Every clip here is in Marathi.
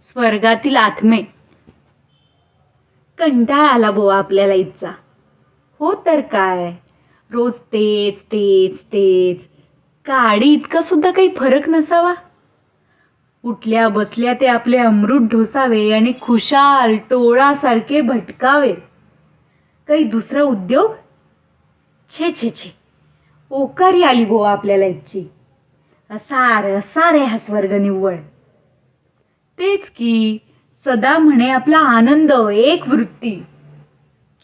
स्वर्गातील आत्मे. कंटाळा आला बोवा आपल्याला इथचा. हो तर काय? रोज तेच तेच तेच. काडी इतका सुद्धा काही फरक नसावा? उठल्या बसल्या ते आपले अमृत ढोसावे आणि खुशाल टोळासारखे भटकावे. काही दुसरा उद्योग? छे छे छे. ओकारी आली बोवा आपल्याला इथची. असार असार आहे हा स्वर्ग निव्वळ. तेच की सदा म्हणे आपला आनंद एक वृत्ती.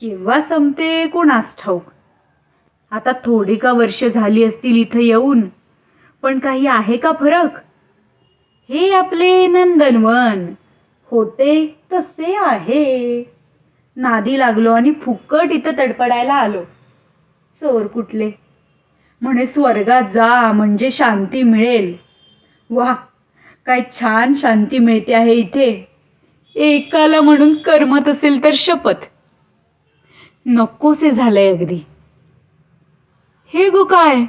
केव्हा संपते कोणास ठाऊक. आता थोडी का वर्ष झाली असतील इथं येऊन पण काही आहे का फरक? हे आपले नंदनवन होते तसे आहे. नादी लागलो आणि फुकट इथं तडपडायला आलो. चोर कुठले? म्हणे स्वर्गात जा म्हणजे शांती मिळेल. वा काय छान शांती मिळते आहे इथे. एकाला म्हणून करमत असेल तर शपथ. नकोसे झालंय अगदी. हे गो काय?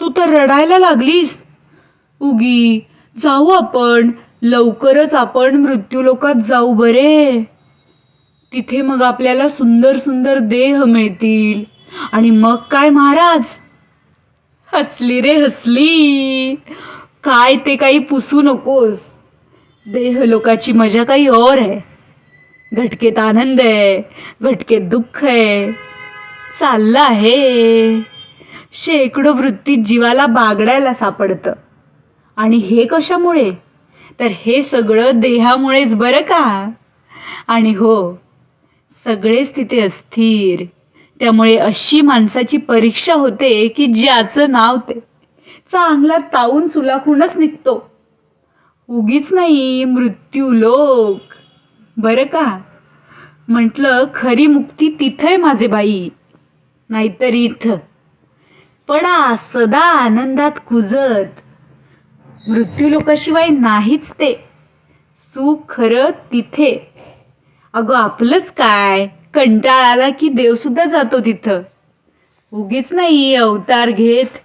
तू तर रडायला लागलीस. उगी जाऊ आपण. लवकरच आपण मृत्यूलोकात जाऊ बरे. तिथे मग आपल्याला सुंदर सुंदर देह मिळतील. आणि मग काय महाराज? हसली रे हसली. काय ते काही पुसू नकोस. देह लोकाची मजा काही और आहे घटकेत आनंद आहे घटकेत दुःख आहे चाललं आहे. शेकडो वृत्तीत जीवाला बागडायला सापडतं. आणि हे कशामुळे? तर हे सगळं देहामुळेच बरं का? आणि हो सगळेच तिथे अस्थिर. त्यामुळे अशी माणसाची परीक्षा होते की ज्याचं नाव ते. चांगला ताऊन सुलाखूनच निघतो. उगीच नाही मृत्यू लोक. बरं का? म्हटलं खरी मुक्ती तिथं आहे माझे बाई. नाहीतर इथं. पडा सदा आनंदात कुजत. मृत्यूलोकाशिवाय नाहीच ते. सुख खरं तिथे. अगं आपलंच काय? कंटाळा आला की देवसुद्धा जातो तिथं. उगीच नाही अवतार घेत